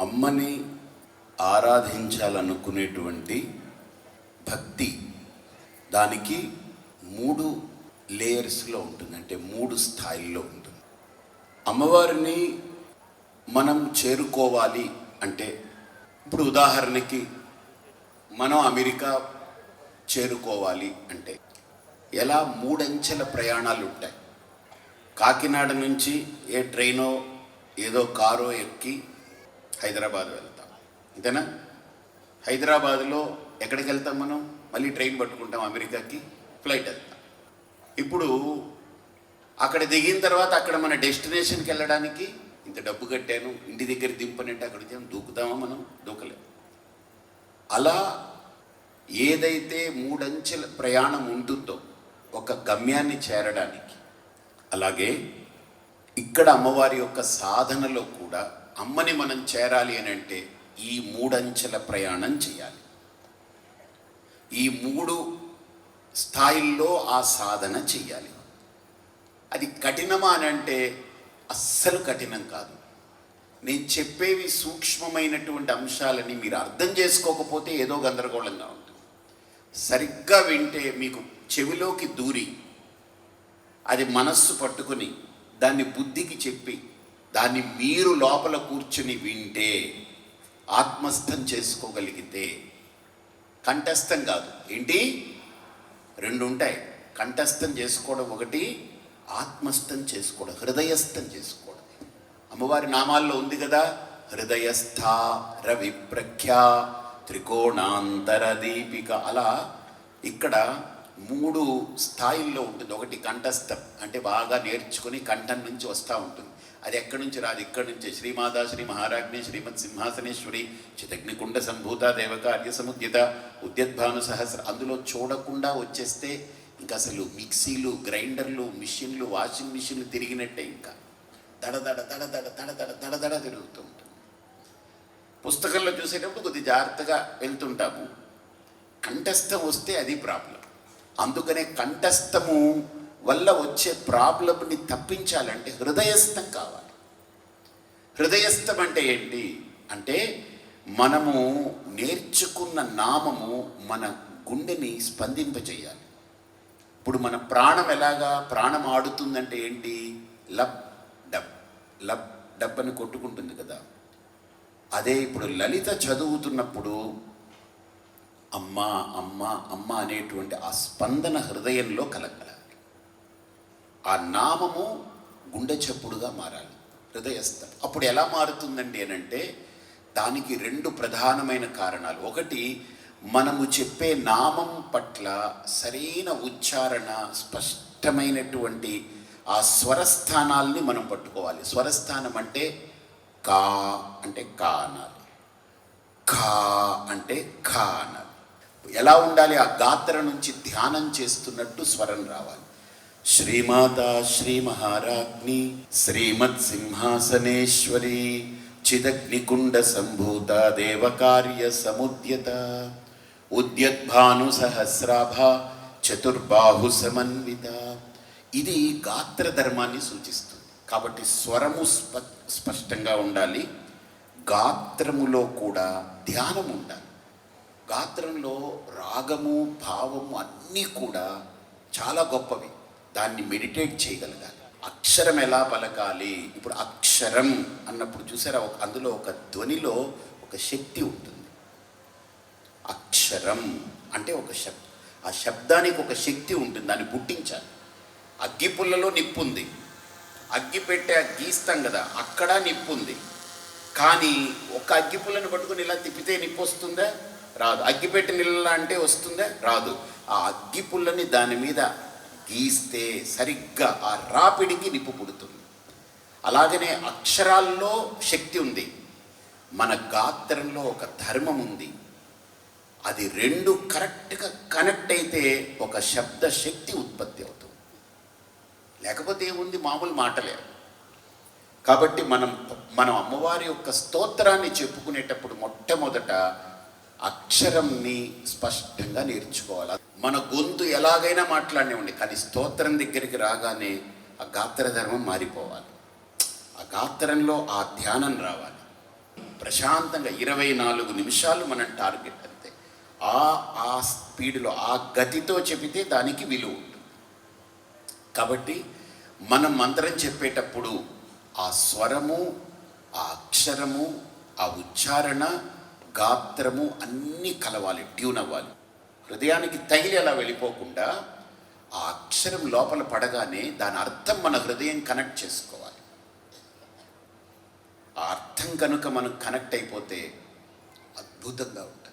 అమ్మని ఆరాధించాలనుకునేటువంటి భక్తి దానికి మూడు లేయర్స్లో ఉంటుంది. అంటే మూడు స్థాయిల్లో ఉంటుంది. అమ్మవారిని మనం చేరుకోవాలి అంటే ఇప్పుడు ఉదాహరణకి మనం అమెరికా చేరుకోవాలి అంటే ఎలా మూడంచెల ప్రయాణాలు ఉంటాయి? కాకినాడ నుంచి ఏ ట్రైనో ఏదో కారో ఎక్కి హైదరాబాద్ వెళ్తాం. అంతేనా హైదరాబాద్లో ఎక్కడికి వెళ్తాం మనం? మళ్ళీ ట్రైన్ పట్టుకుంటాం అమెరికాకి ఫ్లైట్ వెళ్తాం. ఇప్పుడు అక్కడ దిగిన తర్వాత అక్కడ మన డెస్టినేషన్కి వెళ్ళడానికి ఇంత డబ్బు కట్టాను ఇంటి దగ్గర దింపనంటే అక్కడికి దూకుతామా మనం? దూకలేం. అలా ఏదైతే మూడంచెల ప్రయాణం ఉంటుందో ఒక గమ్యాన్ని చేరడానికి అలాగే ఇక్కడ అమ్మవారి యొక్క సాధనలో కూడా అమ్మని మనం చేరాలి అని అంటే ఈ మూడంచెల ప్రయాణం చేయాలి. ఈ మూడు స్థాయిల్లో ఆ సాధన చెయ్యాలి అది కఠినమా అని అంటే అస్సలు కఠినం కాదు. నేను చెప్పేవి సూక్ష్మమైనటువంటి అంశాలని మీరు అర్థం చేసుకోకపోతే ఏదో గందరగోళంగా ఉంటుంది. సరిగ్గా వింటే మీకు చెవిలోకి దూరి అది మనస్సు పట్టుకొని దాన్ని బుద్ధికి చెప్పి దాన్ని మీరు లోపల కూర్చుని వింటే ఆత్మస్థం చేసుకోగలిగితే కంఠస్థం కాదు. ఏంటి? రెండు ఉంటాయి. కంఠస్థం చేసుకోవడం ఒకటి ఆత్మస్థం చేసుకోవడం హృదయస్థం చేసుకోవడం. అమ్మవారి నామాల్లో ఉంది కదా హృదయస్థ రవి ప్రఖ్యా త్రికోణాంతర దీపిక. అలా ఇక్కడ మూడు స్థాయిల్లో ఉంటుంది. ఒకటి కంఠస్థం అంటే బాగా నేర్చుకుని కంఠం నుంచి వస్తూ ఉంటుంది. అది ఎక్కడి నుంచి రాదు? ఇక్కడి నుంచే. శ్రీమాదాశ్రీ శ్రీ మహారాజ్ఞి శ్రీమద్ సింహాసనేశ్వరి చితగ్నికుండ సంభూత దేవకార్య సముద్యత ఉద్యద్భాను సహస్ర అందులో చూడకుండా వచ్చేస్తే ఇంకా అసలు మిక్సీలు గ్రైండర్లు మిషన్లు వాషింగ్ మిషన్లు తిరిగినట్టే ఇంకా. దడదడ దడదడ దడదడ దడదడ తిరుగుతూ ఉంటుంది. పుస్తకంలో చూసేటప్పుడు కొద్ది జాగ్రత్తగా వెళ్తుంటాము. కంఠస్థం వస్తే అది ప్రాబ్లం. అందుకనే కంఠస్థము వల్ల వచ్చే ప్రాబ్లంని తప్పించాలంటే హృదయస్థం కావాలి. హృదయస్థం అంటే ఏంటి? అంటే మనము నేర్చుకున్న నామము మన గుండెని స్పందింపజేయాలి. ఇప్పుడు మన ప్రాణం ఎలాగా ప్రాణం ఆడుతుందంటే ఏంటి? లబ్ డబ్ లబ్ డబ్ అని కొట్టుకుంటుంది కదా. అదే ఇప్పుడు లలిత చదువుతున్నప్పుడు అమ్మ అమ్మ అమ్మ అనేటువంటి ఆ స్పందన హృదయంలో కలగల. ఆ నామము గుండె చప్పుడుగా మారాలి హృదయస్థం. అప్పుడు ఎలా మారుతుందండి అని అంటే దానికి రెండు ప్రధానమైన కారణాలు. ఒకటి మనము చెప్పే నామం పట్ల సరైన ఉచ్చారణ స్పష్టమైనటువంటి ఆ స్వరస్థానాల్ని మనం పట్టుకోవాలి. స్వరస్థానం అంటే కా అంటే కా అనాలి. ఖా అంటే ఖా అనాలి. ఎలా ఉండాలి? ఆ గాత్ర నుంచి ధ్యానం చేస్తున్నట్టు స్వరం రావాలి. శ్రీమాత శ్రీ మహారాజ్ఞి శ్రీమత్ సింహాసనేశ్వరి చిదగ్నికుండ సంభూత దేవకార్య సముద్యత ఉద్యద్భాను సహస్రాభ చతుర్బాహు సమన్విత ఇది గాత్ర ధర్మాన్ని సూచిస్తుంది. కాబట్టి స్వరము స్ప స్పష్టంగా ఉండాలి. గాత్రములో కూడా ధ్యానం ఉండాలి. గాత్రంలో రాగము భావము అన్నీ కూడా చాలా గొప్పవి. దాన్ని మెడిటేట్ చేయగలగాలి. అక్షరం ఎలా పలకాలి? ఇప్పుడు అక్షరం అన్నప్పుడు చూసారా ఒక అందులో ఒక ధ్వనిలో ఒక శక్తి ఉంటుంది. అక్షరం అంటే ఒక శబ్దం ఆ శబ్దానికి ఒక శక్తి ఉంటుంది దాన్ని పుట్టించాలి. అగ్గి పుల్లలో నిప్పు ఉంది. అగ్గి పెట్టే గీస్తాం కదా అక్కడ నిప్పు ఉంది. కానీ ఒక అగ్గి పుల్లను పట్టుకుని ఇలా తిప్పితే నిప్పు వస్తుందా? రాదు. అగ్గిపెట్టి నీళ్ళ అంటే వస్తుందా? రాదు. ఆ అగ్గి పుల్లని దాని మీద గీస్తే సరిగ్గా ఆ రాపిడికి నిప్పు పుడుతుంది. అలాగనే అక్షరాల్లో శక్తి ఉంది. మన గాత్రంలో ఒక ధర్మం ఉంది. అది రెండు కరెక్ట్గా కనెక్ట్ అయితే ఒక శబ్ద శక్తి ఉత్పత్తి అవుతుంది. లేకపోతే ఏముంది? మామూలు మాటలే. కాబట్టి మనం మనం అమ్మవారి యొక్క స్తోత్రాన్ని చెప్పుకునేటప్పుడు మొట్టమొదట అక్షరంని స్పష్టంగా నేర్చుకోవాలి. మన గొంతు ఎలాగైనా మాట్లాడినివ్వండి కానీ స్తోత్రం దగ్గరికి రాగానే ఆ గాత్ర ధర్మం మారిపోవాలి. ఆ గాత్రంలో ఆ ధ్యానం రావాలి. ప్రశాంతంగా ఇరవై నాలుగు నిమిషాలు మనం టార్గెట్ అంతే. ఆ ఆ స్పీడ్లో ఆ గతితో చెబితే దానికి విలువ ఉంటుంది. కాబట్టి మనం మంత్రం చెప్పేటప్పుడు ఆ స్వరము ఆ అక్షరము ఆ ఉచ్చారణ గాత్రము అన్నీ కలవాలి ట్యూన్ అవ్వాలి హృదయానికి తగిలి అలా వెళ్ళిపోకుండా ఆ అక్షరం లోపల పడగానే దాని అర్థం మన హృదయం కనెక్ట్ చేసుకోవాలి. ఆ అర్థం కనుక మనం కనెక్ట్ అయిపోతే అద్భుతంగా ఉంటుంది.